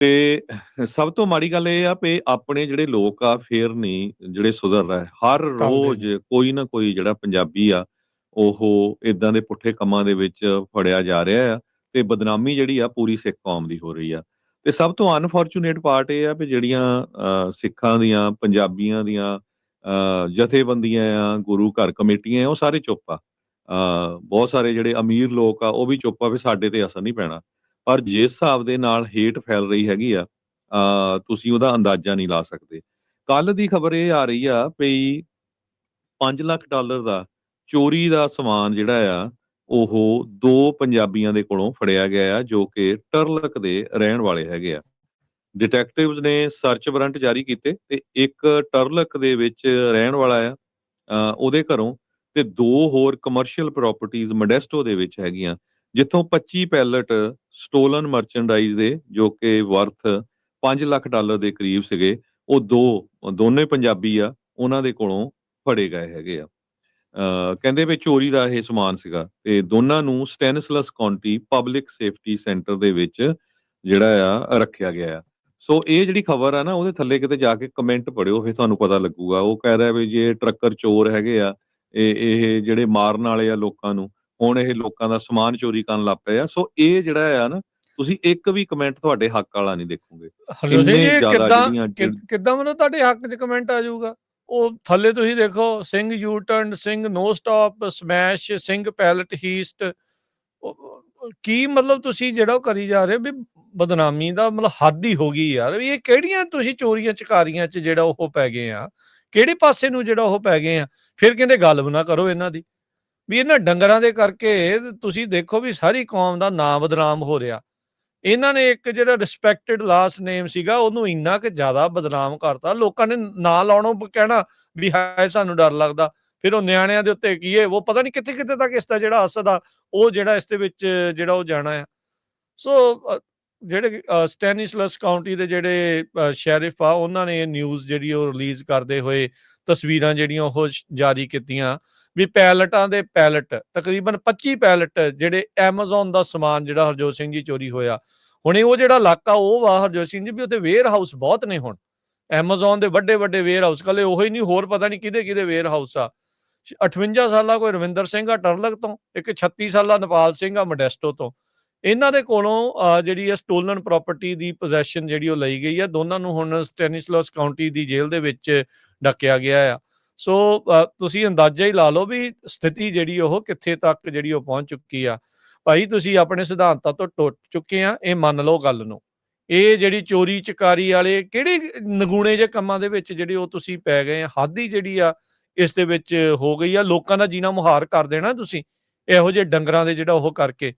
ਤੇ ਸਭ ਤੋਂ ਮਾੜੀ ਗੱਲ ਇਹ ਆ ਵੀ ਆਪਣੇ ਜਿਹੜੇ ਲੋਕ ਆ ਫੇਰ ਨਹੀਂ ਜਿਹੜੇ ਸੁਧਰ ਰਹੇ। ਹਰ ਰੋਜ਼। ਕੋਈ ਨਾ ਕੋਈ ਜਿਹੜਾ ਪੰਜਾਬੀ ਆ ਉਹ ਇਦਾਂ ਦੇ ਪੁੱਠੇ ਕੰਮਾਂ ਦੇ ਵਿੱਚ ਫੜਿਆ ਜਾ ਰਿਹਾ ਆ ਤੇ ਬਦਨਾਮੀ ਜਿਹੜੀ ਆ ਪੂਰੀ ਸਿੱਖ ਕੌਮ ਦੀ ਹੋ ਰਹੀ ਆ। ਤੇ ਸਭ ਤੋਂ ਅਨਫੋਰਚੂਨੇਟ ਪਾਰਟ ਇਹ ਆ ਵੀ ਜਿਹੜੀਆਂ ਸਿੱਖਾਂ ਦੀਆਂ ਪੰਜਾਬੀਆਂ ਦੀਆਂ ਜਥੇਬੰਦੀਆਂ ਆ ਗੁਰੂ ਘਰ ਕਮੇਟੀਆਂ ਆ ਉਹ ਸਾਰੇ ਚੁੱਪ ਆ। ਬਹੁਤ ਸਾਰੇ ਜਿਹੜੇ ਅਮੀਰ ਲੋਕ ਆ ਉਹ ਵੀ ਚੁੱਪ ਆ ਵੀ ਸਾਡੇ ਤੇ ਅਸਰ ਨਹੀਂ ਪੈਣਾ। ਪਰ ਜਿਸ ਹਿਸਾਬ ਦੇ ਨਾਲ ਹੇਟ ਫੈਲ ਰਹੀ ਹੈਗੀ ਆ ਤੁਸੀਂ ਉਹਦਾ ਅੰਦਾਜ਼ਾ ਨਹੀਂ ਲਾ ਸਕਦੇ। ਕੱਲ ਦੀ ਖਬਰ ਇਹ ਆ ਰਹੀ ਆ ਵੀ 5 ਲੱਖ ਡਾਲਰ ਦਾ ਚੋਰੀ ਦਾ ਸਮਾਨ ਜਿਹੜਾ ਆ, ਉਹ ਦੋ ਪੰਜਾਬੀਆਂ ਦੇ ਕੋਲੋਂ ਫੜਿਆ ਗਿਆ ਆ, ਜੋ ਕਿ ਟਰਲਕ ਦੇ ਰਹਿਣ ਵਾਲੇ ਹੈਗੇ ਆ। ਡਿਟੈਕਟਿਵਸ ਨੇ ਸਰਚ ਵਾਰੰਟ ਜਾਰੀ ਕੀਤੇ ਤੇ ਇੱਕ ਟਰਲਕ ਦੇ ਵਿੱਚ ਰਹਿਣ ਵਾਲਾ ਆ ਉਹਦੇ ਘਰੋਂ ਤੇ ਦੋ ਹੋਰ ਕਮਰਸ਼ੀਅਲ ਪ੍ਰਾਪਰਟੀਆਂ ਮੋਡੈਸਟੋ ਦੇ ਵਿੱਚ ਹੈਗੀਆਂ। ਜਿੱਥੋਂ 25 ਪੈਲਟ ਸਟੋਲਨ ਮਰਚੈਂਡਾਈਜ਼ ਦੇ, ਜੋ ਕਿ ਵਰਥ 5 ਲੱਖ ਡਾਲਰ ਦੇ ਕਰੀਬ ਸੀਗੇ, ਉਹ ਦੋ, ਦੋਨੇ ਪੰਜਾਬੀ ਆ, ਉਹਨਾਂ ਦੇ ਕੋਲੋਂ ਫੜੇ ਗਏ ਹੈਗੇ ਆ। ਕਹਿੰਦੇ ਵੀ ਚੋਰੀ ਦਾ ਇਹ ਸਮਾਨ ਸੀਗਾ ਤੇ ਦੋਨਾਂ ਨੂੰ Stanislaus county public safety center ਦੇ ਵਿੱਚ ਜਿਹੜਾ ਆ, ਰੱਖਿਆ ਗਿਆ ਆ। ਸੋ ਇਹ ਜਿਹੜੀ ਖਬਰ ਆ ਨਾ, ਉਹਦੇ ਥੱਲੇ ਕਿਤੇ ਜਾ ਕੇ ਕਮੈਂਟ ਪੜਿਓ ਫਿਰ ਤੁਹਾਨੂੰ ਪਤਾ ਲੱਗੂਗਾ। ਉਹ ਕਹਿ ਰਿਹਾ ਵੀ ਜੇ ਟਰੱਕਰ ਚੋਰ ਹੈਗੇ ਆ, ਇਹ ਇਹ ਜਿਹੜੇ ਮਾਰਨ ਵਾਲੇ ਆ ਲੋਕਾਂ ਨੂੰ ਹੁਣ ਇਹ ਲੋਕਾਂ ਦਾ ਸਮਾਨ ਚੋਰੀ ਕਰਨ ਲੱਗ ਪਏ ਆ। ਸੋ ਇਹ ਜਿਹੜਾ ਆ ਨਾ ਤੁਸੀਂ ਇੱਕ ਵੀ ਕਮੈਂਟ ਤੁਹਾਡੇ ਹੱਕ ਵਾਲਾ ਨਹੀਂ ਦੇਖੋਗੇ। ਇੰਨੇ ਜੀ ਜ਼ਿਆਦਾ ਕਿੱਦਾਂ ਮਤਲਬ ਤੁਹਾਡੇ ਹੱਕ 'ਚ ਕਮੈਂਟ ਆ ਜਾਊਗਾ? ਉਹ ਥੱਲੇ ਤੁਸੀਂ ਦੇਖੋ Singh U turn Singh no stop smash Singh pallet heist ਕੀ ਮਤਲਬ ਤੁਸੀਂ ਜਿਹੜਾ ਉਹ ਕਰੀ ਜਾ ਰਹੇ ਵੀ ਬਦਨਾਮੀ ਦਾ ਮਤਲਬ ਹੱਦ ਹੀ ਹੋ ਗਈ ਯਾਰ। ਵੀ ਇਹ ਕਿਹੜੀਆਂ ਤੁਸੀਂ ਚੋਰੀਆਂ ਚਕਾਰੀਆਂ 'ਚ ਜਿਹੜਾ ਉਹ ਪੈ ਗਏ ਆ? ਕਿਹੜੇ ਪਾਸੇ ਨੂੰ ਜਿਹੜਾ ਉਹ ਪੈ ਗਏ ਆ? ਫਿਰ ਕਹਿੰਦੇ ਗੱਲ ਨਾ ਕਰੋ ਇਹਨਾਂ ਦੀ। ਵੀ ਇਹਨਾਂ ਡੰਗਰਾਂ ਦੇ ਕਰਕੇ ਤੁਸੀਂ ਦੇਖੋ ਵੀ ਸਾਰੀ ਕੌਮ ਦਾ ਨਾਮ ਬਦਨਾਮ ਹੋ ਰਿਹਾ। ਇਹਨਾਂ ਨੇ ਇੱਕ ਜਿਹੜਾ ਰਿਸਪੈਕਟਡ ਲਾਸਟ ਨੇਮ ਸੀਗਾ, ਉਹਨੂੰ ਇੰਨਾ ਕਿ ਜ਼ਿਆਦਾ ਬਦਨਾਮ ਕਰਤਾ। ਲੋਕਾਂ ਨੇ ਨਾਂ ਲਾਉਣੋਂ ਕਹਿਣਾ ਵੀ ਹਾਏ, ਸਾਨੂੰ ਡਰ ਲੱਗਦਾ। ਫਿਰ ਉਹ ਨਿਆਣਿਆਂ ਦੇ ਉੱਤੇ ਕੀ ਹੈ ਉਹ ਪਤਾ ਨਹੀਂ ਕਿੱਥੇ ਕਿੱਥੇ ਤੱਕ ਇਸ ਦਾ ਜਿਹੜਾ ਅਸਰ ਆ, ਉਹ ਜਿਹੜਾ ਇਸ ਦੇ ਵਿੱਚ ਜਿਹੜਾ ਉਹ ਜਾਣਾ ਆ। ਸੋ ਜਿਹੜੇ ਸਟੈਨਿਸਲਸ ਕਾਉਂਟੀ ਦੇ ਜਿਹੜੇ ਸ਼ੈਰਿਫ ਆ, ਉਹਨਾਂ ਨੇ ਇਹ ਨਿਊਜ਼ ਜਿਹੜੀ ਉਹ ਰਿਲੀਜ਼ ਕਰਦੇ ਹੋਏ ਤਸਵੀਰਾਂ ਜਿਹੜੀਆਂ ਉਹ ਜਾਰੀ ਕੀਤੀਆਂ। ਵੀ ਪੈਲਟਾਂ ਦੇ ਪੈਲਟ, ਤਕਰੀਬਨ 25 ਪੈਲਟ ਜਿਹੜੇ Amazon ਦਾ ਸਮਾਨ ਜਿਹੜਾ ਹਰਜੋਤ ਸਿੰਘ ਜੀ ਚੋਰੀ ਹੋਇਆ, ਹੁਣ ਇਹ ਉਹ ਜਿਹੜਾ ਇਲਾਕਾ ਉਹ ਵਾ ਹਰਜੋਤ ਸਿੰਘ ਜੀ, ਵੀ ਉੱਥੇ ਵੇਅਰ ਹਾਊਸ ਬਹੁਤ ਨੇ ਹੁਣ। Amazon ਦੇ ਵੱਡੇ ਵੱਡੇ ਵੇਅਰ ਹਾਊਸ ਕੱਲੇ ਹੀ ਨਹੀਂ, ਹੋਰ ਪਤਾ ਨਹੀਂ ਕਿਹਦੇ ਕਿਹਦੇ ਵੇਅਰ ਹਾਊਸ ਆ। 58 ਸਾਲਾ ਕੋਈ ਰਵਿੰਦਰ ਸਿੰਘ ਆ ਟਰਲਕ ਤੋਂ, ਇੱਕ 36 ਸਾਲਾ ਨੇਪਾਲ ਸਿੰਘ ਆ ਮੋਡੈਸਟੋ ਤੋਂ। ਇਹਨਾਂ ਦੇ ਕੋਲੋਂ ਜਿਹੜੀ ਹੈ ਸਟੋਲਨ ਪ੍ਰਾਪਰਟੀ ਦੀ ਪੋਜੈਸ਼ਨ ਜਿਹੜੀ ਉਹ ਲਈ ਗਈ ਹੈ ਦੋਨਾਂ ਨੂੰ ਹੁਣ ਸਟੈਨਿਸਲਸ ਕਾਉਂਟੀ ਦੀ ਜੇਲ੍ਹ ਦੇ ਵਿੱਚ ਡੱਕਿਆ ਗਿਆ ਆ। ਸੋ ਤੁਸੀਂ ਅੰਦਾਜ਼ਾ ਹੀ ਲਾ ਲਓ ਵੀ ਸਥਿਤੀ ਜਿਹੜੀ ਉਹ ਕਿੱਥੇ ਤੱਕ ਜਿਹੜੀ ਉਹ ਪਹੁੰਚ ਚੁੱਕੀ ਆ। ਭਾਈ, ਤੁਸੀਂ ਆਪਣੇ ਸਿਧਾਂਤਾਂ ਤੋਂ ਟੁੱਟ ਚੁੱਕੇ ਆ, ਇਹ ਮੰਨ ਲਓ ਗੱਲ ਨੂੰ। ਇਹ ਜਿਹੜੀ ਚੋਰੀ ਚਕਾਰੀ ਵਾਲੇ ਕਿਹੜੇ ਨਗੂਣੇ ਜੇ ਕੰਮਾਂ ਦੇ ਵਿੱਚ ਜਿਹੜੇ ਉਹ ਤੁਸੀਂ ਪੈ ਗਏ ਆ, ਹੱਦ ਹੀ ਜਿਹੜੀ ਆ, ਇਸ ਦੇ ਵਿੱਚ ਹੋ ਗਈ ਆ, ਲੋਕਾਂ ਦਾ ਜੀਣਾ ਮੁਹਾਰ ਕਰ ਦੇਣਾ ਤੁਸੀਂ, ਇਹੋ ਜਿਹੇ ਡੰਗਰਾਂ ਦੇ ਜਿਹੜਾ ਉਹ ਕਰਕੇ।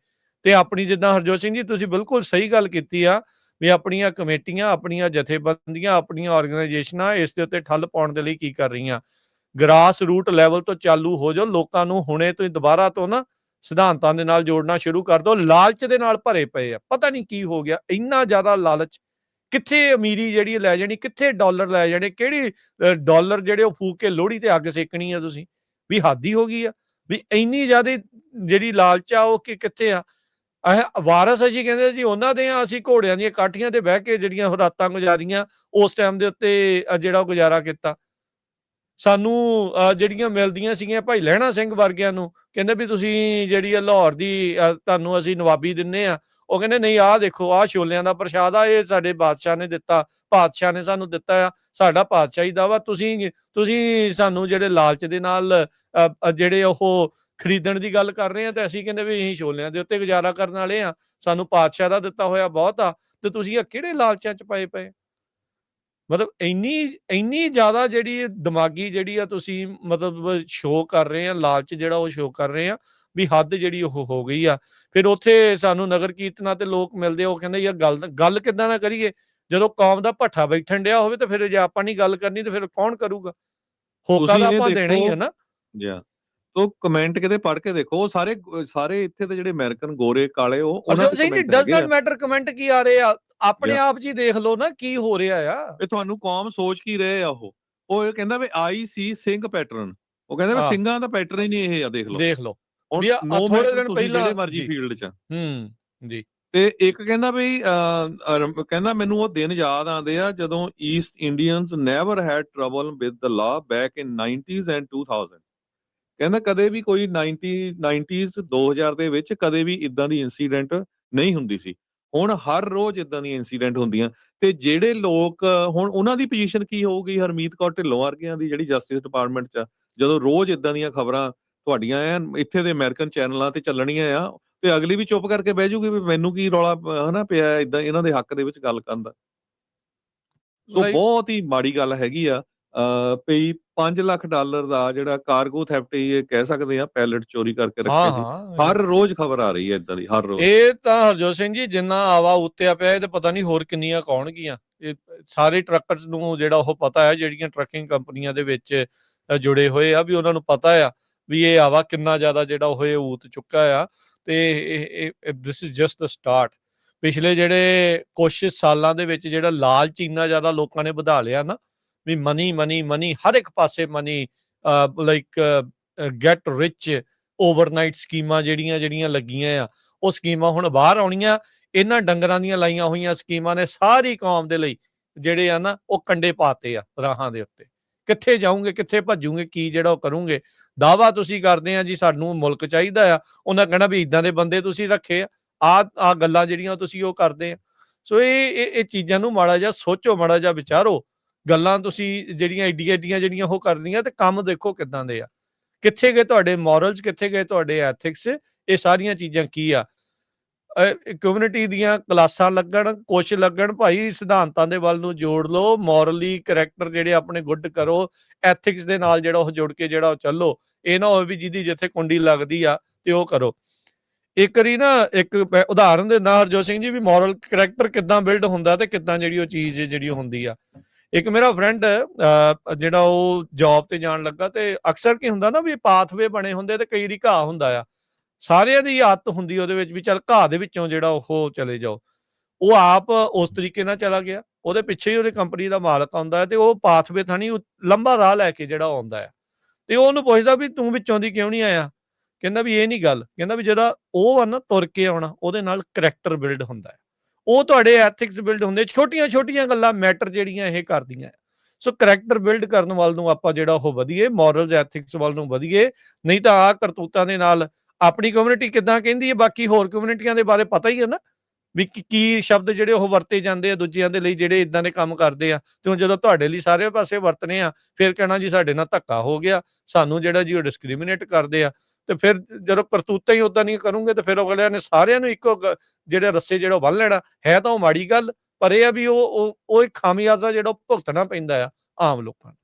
ਤੇ ਆਪਣੀ ਜਿੱਦਾਂ ਹਰਜੋਤ ਸਿੰਘ ਜੀ, ਤੁਸੀਂ ਬਿਲਕੁਲ ਸਹੀ ਗੱਲ ਕੀਤੀ ਆ ਵੀ ਆਪਣੀਆਂ ਕਮੇਟੀਆਂ, ਆਪਣੀਆਂ ਜਥੇਬੰਦੀਆਂ, ਆਪਣੀਆਂ ਆਰਗੇਨਾਈਜੇਸ਼ਨਾਂ ਇਸ ਦੇ ਉੱਤੇ ਠੱਲ ਪਾਉਣ ਦੇ ਲਈ ਕੀ ਕਰ ਰਹੀਆਂ। ਗ੍ਰਾਸ ਰੂਟ ਲੈਵਲ ਤੋਂ ਚਾਲੂ ਹੋ ਜਾਓ ਲੋਕਾਂ ਨੂੰ ਹੁਣੇ ਤੋਂ ਦੁਬਾਰਾ ਤੋਂ ਨਾ ਸਿਧਾਂਤਾਂ ਦੇ ਨਾਲ ਜੋੜਨਾ ਸ਼ੁਰੂ ਕਰ ਦਿਓ ਲਾਲਚ ਦੇ ਨਾਲ ਭਰੇ ਪਏ ਆ ਪਤਾ ਨਹੀਂ ਕੀ ਹੋ ਗਿਆ ਇੰਨਾ ਜ਼ਿਆਦਾ ਲਾਲਚ ਕਿੱਥੇ ਅਮੀਰੀ ਜਿਹੜੀ ਲੈ ਜਾਣੀ ਕਿੱਥੇ ਡਾਲਰ ਲੈ ਜਾਣੇ ਕਿਹੜੀ ਅ, ਡਾਲਰ ਜਿਹੜੇ ਉਹ ਫੂਕ ਕੇ ਲੋਹੜੀ ਤੇ ਅੱਗ ਸੇਕਣੀ ਆ ਤੁਸੀਂ ਵੀ ਹਾਦੀ ਹੋ ਗਈ ਆ ਵੀ ਇੰਨੀ ਜ਼ਿਆਦਾ ਜਿਹੜੀ ਲਾਲਚ ਆ ਉਹ ਕਿ ਕਿੱਥੇ ਆ ਵਾਰਸ ਅਸੀਂ ਕਹਿੰਦੇ ਜੀ ਉਹਨਾਂ ਦੇ ਆ ਅਸੀਂ ਘੋੜਿਆਂ ਦੀਆਂ ਕਾਠੀਆਂ ਤੇ ਬਹਿ ਕੇ ਜਿਹੜੀਆਂ ਰਾਤਾਂ ਗੁਜ਼ਾਰੀਆਂ ਉਸ ਟਾਈਮ ਦੇ ਉੱਤੇ ਜਿਹੜਾ ਗੁਜ਼ਾਰਾ ਕੀਤਾ ਸਾਨੂੰ ਜਿਹੜੀਆਂ ਮਿਲਦੀਆਂ ਸੀਗੀਆਂ ਭਾਈ ਲਹਿਣਾ ਸਿੰਘ ਵਰਗਿਆਂ ਨੂੰ ਕਹਿੰਦੇ ਵੀ ਤੁਸੀਂ ਜਿਹੜੀ ਆ ਲਾਹੌਰ ਦੀ ਤੁਹਾਨੂੰ ਅਸੀਂ ਨਵਾਬੀ ਦਿੰਨੇ ਆ। ਉਹ ਕਹਿੰਦੇ ਨਹੀਂ ਆਹ ਦੇਖੋ ਆਹ ਛੋਲਿਆਂ ਦਾ ਪ੍ਰਸ਼ਾਦ ਆ ਇਹ ਸਾਡੇ ਬਾਦਸ਼ਾਹ ਨੇ ਦਿੱਤਾ ਬਾਦਸ਼ਾਹ ਨੇ ਸਾਨੂੰ ਦਿੱਤਾ ਆ ਸਾਡਾ ਬਾਦਸ਼ਾਹੀ ਦਾ ਵਾ ਤੁਸੀਂ ਤੁਸੀਂ ਸਾਨੂੰ ਜਿਹੜੇ ਲਾਲਚ ਦੇ ਨਾਲ ਅ, ਜਿਹੜੇ ਉਹ ਖਰੀਦਣ ਦੀ ਗੱਲ ਕਰ ਰਹੇ ਆ ਤੇ ਅਸੀਂ ਕਹਿੰਦੇ ਵੀ ਅਸੀਂ ਛੋਲਿਆਂ ਦੇ ਉੱਤੇ ਗੁਜ਼ਾਰਾ ਕਰਨ ਵਾਲੇ ਆ ਸਾਨੂੰ ਪਾਤਸ਼ਾਹ ਦਾ ਦਿੱਤਾ ਹੋਇਆ ਬਹੁਤ ਆ ਤੇ ਤੁਸੀਂ ਇਹ ਕਿਹੜੇ ਲਾਲਚਾਂ ਚ ਪਏ ਪਏ? ਮਤਲਬ ਇੰਨੀ ਇੰਨੀ ਜ਼ਿਆਦਾ ਜਿਹੜੀ ਦਿਮਾਗੀ ਜਿਹੜੀ ਆ ਤੁਸੀਂ ਮਤਲਬ ਸ਼ੋਅ ਕਰ ਰਹੇ ਆ ਲਾਲਚ ਜਿਹੜਾ ਉਹ ਸ਼ੋਅ ਕਰ ਰਹੇ ਆ ਵੀ ਹੱਦ ਜਿਹੜੀ ਉਹ ਹੋ ਗਈ ਆ। ਫਿਰ ਉੱਥੇ ਸਾਨੂੰ ਨਗਰ ਕੀਰਤਨਾਂ ਤੇ ਲੋਕ ਮਿਲਦੇ ਉਹ ਕਹਿੰਦੇ ਯਾਰ ਗੱਲ ਗੱਲ ਕਿੱਦਾਂ ਨਾ ਕਰੀਏ? ਜਦੋਂ ਕੌਮ ਦਾ ਭੱਠਾ ਬੈਠਣ ਡਿਆ ਹੋਵੇ ਤਾਂ ਫਿਰ ਜੇ ਆਪਾਂ ਨਹੀਂ ਗੱਲ ਕਰਨੀ ਤਾਂ ਫਿਰ ਕੌਣ ਕਰੂਗਾ? ਹੋਕਾ ਇਹ ਆਪਾਂ ਦੇਣਾ ਹੀ ਹੈ ਨਾ। ਜਾਂ ਤੋ ਕਮੈਂਟ ਕਿਤੇ ਪੜ੍ਹ ਕੇ ਦੇਖੋ ਉਹ ਸਾਰੇ ਸਾਰੇ ਇੱਥੇ ਦੇ ਜਿਹੜੇ ਅਮਰੀਕਨ ਗੋਰੇ ਕਾਲੇ ਉਹ ਉਹਨਾਂ ਦੇ comment does not. Matter comment ਕੀ ਆ ਰਹੇ ਆ ਆਪਣੇ. ਆਪ ਜੀ ਦੇਖ ਲਓ ਨਾ ਕੀ ਹੋ ਰਿਹਾ ਆ ਇਹ ਤੁਹਾਨੂੰ ਕੌਮ ਸੋਚ ਕੀ ਰਹੇ ਆ ਉਹ ਉਹ ਇਹ ਕਹਿੰਦਾ ਵੀ ਆਈ ਸੀ ਸਿੰਘ ਪੈਟਰਨ ਉਹ ਕਹਿੰਦਾ ਵੀ। ਸਿੰਘਾਂ ਦਾ ਪੈਟਰਨ ਹੀ ਨਹੀਂ ਇਹ ਆ ਦੇਖ ਲਓ ਦੇਖ ਲਓ ਹੁਣ matter ਦਿਨ ਪਹਿਲਾਂ- ਜਿਹੜੇ ਮਰਜ਼ੀ। ਫੀਲਡ 'ਚ ਹੂੰ ਜੀ ਤੇ ਇੱਕ ਕਹਿੰਦਾ ਵੀ ਕਹਿੰਦਾ ਮੈਨੂੰ ਉਹ ਦਿਨ ਯਾਦ ਆਉਂਦੇ ਆ ਜਦੋਂ East Indians never had trouble with the law back in 90s and 2000 ਕਹਿੰਦਾ ਕਦੇ ਵੀ ਕੋਈ 90 90s 2000 ਦੇ ਵਿੱਚ ਕਦੇ ਵੀ ਇਦਾਂ ਦੀ ਇਨਸੀਡੈਂਟ ਨਹੀਂ ਹੁੰਦੀ ਸੀ। ਹੁਣ ਹਰ ਰੋਜ਼ ਇਦਾਂ ਦੀਆਂ ਇਨਸੀਡੈਂਟ ਹੁੰਦੀਆਂ ਤੇ ਜਿਹੜੇ ਲੋਕ ਹੁਣ ਉਹਨਾਂ ਦੀ ਪੋਜੀਸ਼ਨ ਕੀ ਹੋਊਗੀ? ਹਰਮੀਤ ਕੌਰ ਢਿੱਲੋਂ ਵਰਗਿਆਂ ਦੀ ਜਿਹੜੀ ਜਸਟਿਸ ਡਿਪਾਰਟਮੈਂਟ 'ਚ ਜਦੋਂ ਰੋਜ਼ ਇਦਾਂ ਦੀਆਂ ਖਬਰਾਂ ਤੁਹਾਡੀਆਂ ਐਨ ਇੱਥੇ ਦੇ ਅਮਰੀਕਨ ਚੈਨਲਾਂ ਤੇ ਚੱਲਣੀਆਂ ਆ ਤੇ ਅਗਲੀ ਵੀ ਚੁੱਪ ਕਰਕੇ ਬਹਿ ਜੂਗੀ ਵੀ ਮੈਨੂੰ ਕੀ ਰੌਲਾ ਹਨਾ ਪਿਆ ਇਦਾਂ ਇਹਨਾਂ ਦੇ ਹੱਕ ਦੇ ਵਿੱਚ ਗੱਲ ਕਰਨ ਦਾ। ਸੋ ਬਹੁਤ ਹੀ ਮਾੜੀ ਗੱਲ ਹੈਗੀ ਆ ਪਈ 5 ਲੱਖ ਡਾਲਰ ਦਾ ਜਿਹੜਾ ਕਾਰਗੋ ਥੈਫਟ ਇਹ ਕਹਿ ਸਕਦੇ ਆ ਪੈਲਟ ਚੋਰੀ ਕਰਕੇ ਹਾਂ ਰੱਖਿਆ ਸੀ ਹਰ ਰੋਜ਼ ਖਬਰ ਆ ਰਹੀ ਹੈ ਇਦਾਂ ਦੀ ਹਰ ਰੋਜ਼। ਇਹ ਤਾਂ ਹਰਜੋਤ ਸਿੰਘ ਜੀ ਜਿੰਨਾ ਆਵਾ ਉੱਤਿਆ ਪਿਆ ਇਹ ਤੇ ਪਤਾ ਨਹੀਂ ਹੋਰ ਕਿੰਨੀਆਂ ਕੌਣਗੀਆਂ ਇਹ ਸਾਰੇ ਟਰੱਕਰਸ ਨੂੰ ਜਿਹੜਾ ਉਹ ਪਤਾ ਹੈ ਜਿਹੜੀਆਂ ਟਰੱਕਿੰਗ ਕੰਪਨੀਆਂ ਦੇ ਵਿੱਚ ਜੁੜੇ ਹੋਏ ਆ ਵੀ ਉਹਨਾਂ ਨੂੰ ਪਤਾ ਆ ਵੀ ਇਹ ਆਵਾ ਕਿੰਨਾ ਜ਼ਿਆਦਾ ਜਿਹੜਾ ਉਹ ਇਹ ਊਤ ਚੁੱਕਾ ਆ। ਤੇ ਇਹ this is just the start ਪਿਛਲੇ ਜਿਹੜੇ ਕੁਝ ਸਾਲਾਂ ਦੇ ਵਿੱਚ ਜਿਹੜਾ ਲਾਲਚ ਇੰਨਾ ਜ਼ਿਆਦਾ ਲੋਕਾਂ ਨੇ ਵਧਾ ਲਿਆ ਨਾ ਵੀ ਮਨੀ ਮਨੀ ਮਨੀ ਹਰ ਇੱਕ ਪਾਸੇ money like get rich overnight ਸਕੀਮਾਂ ਜਿਹੜੀਆਂ ਜਿਹੜੀਆਂ ਲੱਗੀਆਂ ਆ, ਉਹ ਸਕੀਮਾਂ ਹੁਣ ਬਾਹਰ ਆਉਣੀਆਂ, ਇਹਨਾਂ ਡੰਗਰਾਂ ਦੀਆਂ ਲਾਈਆਂ ਹੋਈਆਂ ਸਕੀਮਾਂ ਨੇ ਸਾਰੀ ਕੌਮ ਦੇ ਲਈ, ਜਿਹੜੇ ਆ ਨਾ, ਉਹ ਕੰਡੇ ਪਾਤੇ ਆ, ਰਾਹਾਂ ਦੇ ਉੱਤੇ। ਕਿੱਥੇ ਜਾਓਗੇ ਕਿੱਥੇ ਭੱਜੂਗੇ, ਕੀ ਜਿਹੜਾ ਉਹ ਕਰੋਗੇ? ਦਾਵਾ ਤੁਸੀਂ ਕਰਦੇ ਆ ਜੀ, ਸਾਨੂੰ ਮੁਲਕ ਚਾਹੀਦਾ ਆ, ਉਹਨਾਂ ਕਹਿਣਾ ਵੀ ਇਦਾਂ ਦੇ ਬੰਦੇ ਤੁਸੀਂ ਰੱਖੇ ਆ ਆ ਆ ਗੱਲਾਂ ਜਿਹੜੀਆਂ ਤੁਸੀਂ ਉਹ ਕਰਦੇ ਆ। ਸੋ ਇਹ ਇਹ ਇਹ ਚੀਜ਼ਾਂ ਨੂੰ ਮਾੜਾ ਜਿਹਾ ਸੋਚੋ, ਮਾੜਾ ਜਿਹਾ ਵਿਚਾਰੋ ਗੱਲਾਂ ਤੁਸੀਂ ਜਿਹੜੀਆਂ ਏਡੀਆਂ ਏਡੀਆਂ ਜਿਹੜੀਆਂ ਉਹ ਕਰਦੀਆਂ ਤੇ ਕੰਮ ਦੇਖੋ ਕਿੱਦਾਂ ਦੇ ਆ। ਕਿੱਥੇ ਗਏ ਤੁਹਾਡੇ ਮੋਰਲਸ, ਕਿੱਥੇ ਗਏ ਤੁਹਾਡੇ ਐਥਿਕਸ, ਇਹ ਸਾਰੀਆਂ ਚੀਜ਼ਾਂ ਕੀ ਆ? ਕਮਿਊਨਿਟੀ ਦੀਆਂ ਕਲਾਸਾਂ ਲੱਗਣ, ਕੁਛ ਲੱਗਣ, ਭਾਈ ਸਿਧਾਂਤਾਂ ਦੇ ਵੱਲ ਨੂੰ ਜੋੜ ਲਓ ਮੋਰਲੀ ਕਰੈਕਟਰ ਜਿਹੜੇ ਆਪਣੇ ਗੁੱਡ ਕਰੋ, ਐਥਿਕਸ ਦੇ ਨਾਲ ਜਿਹੜਾ ਉਹ ਜੁੜ ਕੇ ਜਿਹੜਾ ਉਹ ਚੱਲੋ, ਇਹ ਨਾ ਹੋਵੇ ਵੀ ਜਿਹਦੀ ਜਿੱਥੇ ਕੁੰਡੀ ਲੱਗਦੀ ਆ ਤੇ ਉਹ ਕਰੋ। ਇੱਕ ਵਾਰੀ ਨਾ, ਇੱਕ ਉਦਾਹਰਨ ਦੇ ਨਾਲ ਹਰਜੋਤ ਸਿੰਘ ਜੀ ਵੀ ਮੋਰਲ ਕਰੈਕਟਰ ਕਿੱਦਾਂ ਬਿਲਡ ਹੁੰਦਾ ਤੇ ਕਿੱਦਾਂ ਜਿਹੜੀ ਉਹ ਚੀਜ਼ ਜਿਹੜੀ ਉਹ ਹੁੰਦੀ ਆ। ਇੱਕ ਮੇਰਾ ਫਰੈਂਡ ਜਿਹੜਾ ਉਹ ਜੌਬ ਤੇ ਜਾਣ ਲੱਗਾ ਤੇ ਅਕਸਰ ਕੀ ਹੁੰਦਾ ਨਾ ਵੀ ਪਾਥਵੇ ਬਣੇ ਹੁੰਦੇ ਤੇ ਕਈ ਰੀ ਘਾਹ ਹੁੰਦਾ ਆ। ਸਾਰਿਆਂ ਦੀ ਆਦਤ ਹੁੰਦੀ ਉਹਦੇ ਵਿੱਚ ਵੀ ਚੱਲ ਘਾਹ ਦੇ ਵਿੱਚੋਂ ਜਿਹੜਾ ਉਹ ਚਲੇ ਜਾਓ। ਉਹ ਆਪ ਉਸ ਤਰੀਕੇ ਨਾਲ ਚਲਾ ਗਿਆ, ਉਹਦੇ ਪਿੱਛੇ ਹੀ ਉਹਦੀ ਕੰਪਨੀ ਦਾ ਮਾਲਕ ਆਉਂਦਾ ਹੈ ਤੇ ਉਹ ਪਾਥਵੇ ਥਾਣੀ ਉਹ ਲੰਬਾ ਰਾਹ ਲੈ ਕੇ ਜਿਹੜਾ ਉਹ ਆਉਂਦਾ ਹੈ ਤੇ ਉਹ ਉਹਨੂੰ ਪੁੱਛਦਾ ਵੀ ਤੂੰ ਵਿੱਚੋਂ ਦੀ ਕਿਉਂ ਨਹੀਂ ਆਇਆ? ਕਹਿੰਦਾ ਵੀ ਇਹ ਨਹੀਂ ਗੱਲ, ਕਹਿੰਦਾ ਵੀ ਜਿਹੜਾ ਉਹ ਆ ਨਾ ਤੁਰ ਕੇ ਆਉਣਾ, ਉਹਦੇ ਨਾਲ ਕਰੈਕਟਰ ਬਿਲਡ ਹੁੰਦਾ ਹੈ ਉਹ ਤੁਹਾਡੇ ਐਥਿਕਸ ਬਿਲਡ ਹੁੰਦੇ, ਛੋਟੀਆਂ ਛੋਟੀਆਂ ਗੱਲਾਂ ਮੈਟਰ ਜਿਹੜੀਆਂ ਇਹ ਕਰਦੀਆਂ ਸੋ ਕਰੈਕਟਰ ਬਿਲਡ ਕਰਨ ਵੱਲ ਨੂੰ ਆਪਾਂ ਜਿਹੜਾ ਉਹ ਵਧੀਏ ਮੋਰਲਸ ਐਥਿਕਸ ਵੱਲ ਨੂੰ ਵਧੀਏ, ਨਹੀਂ ਤਾਂ ਆ ਕਰਤੂਤਾਂ ਦੇ ਨਾਲ ਆਪਣੀ ਕਮਿਊਨਿਟੀ ਕਿਦਾਂ ਕਹਿੰਦੀ ਹੈ, ਬਾਕੀ ਹੋਰ ਕਮਿਊਨਿਟੀਆਂ ਦੇ ਬਾਰੇ ਪਤਾ ਹੀ ਹੈ ਨਾ, ਵੀ ਕੀ- ਕੀ ਸ਼ਬਦ ਜਿਹੜੇ ਉਹ ਵਰਤੇ ਜਾਂਦੇ ਆ ਦੂਜਿਆਂ ਦੇ ਲਈ ਜਿਹੜੇ ਇਦਾਂ ਦੇ ਕੰਮ ਕਰਦੇ ਆ, ਤੇ ਹੁਣ ਜਦੋਂ ਤੁਹਾਡੇ ਲਈ ਸਾਰੇ ਪਾਸੇ ਵਰਤਨੇ ਆ, ਫਿਰ ਕਹਿਣਾ ਜੀ ਸਾਡੇ ਨਾਲ ਧੱਕਾ ਹੋ ਗਿਆ, ਸਾਨੂੰ ਜਿਹੜਾ ਜੀ ਉਹ ਡਿਸਕ੍ਰਿਮੀਨੇਟ ਕਰਦੇ ਆ ਤੇ ਫਿਰ ਜਦੋਂ ਕਰਤੂਤਾਂ ਹੀ ਉਦਾਂ ਨਹੀਂ ਕਰੂੰਗੇ ਤੇ ਫਿਰ ਅਗਲਿਆਂ ਨੇ ਸਾਰਿਆਂ ਨੂੰ ਇੱਕੋ ਜਿਹੜੇ ਰੱਸੇ ਜਿਹੜਾ ਉਹ ਬੰਨ ਲੈਣਾ। ਹੈ ਤਾਂ ਉਹ ਮਾੜੀ ਗੱਲ, ਪਰ ਇਹ ਆ ਵੀ ਉਹ ਉਹ ਇੱਕ ਖਾਮਿਆਜ਼ਾ ਜਿਹੜਾ ਉਹ ਭੁਗਤਣਾ ਪੈਂਦਾ ਆ ਆਮ ਲੋਕਾਂ ਨੂੰ।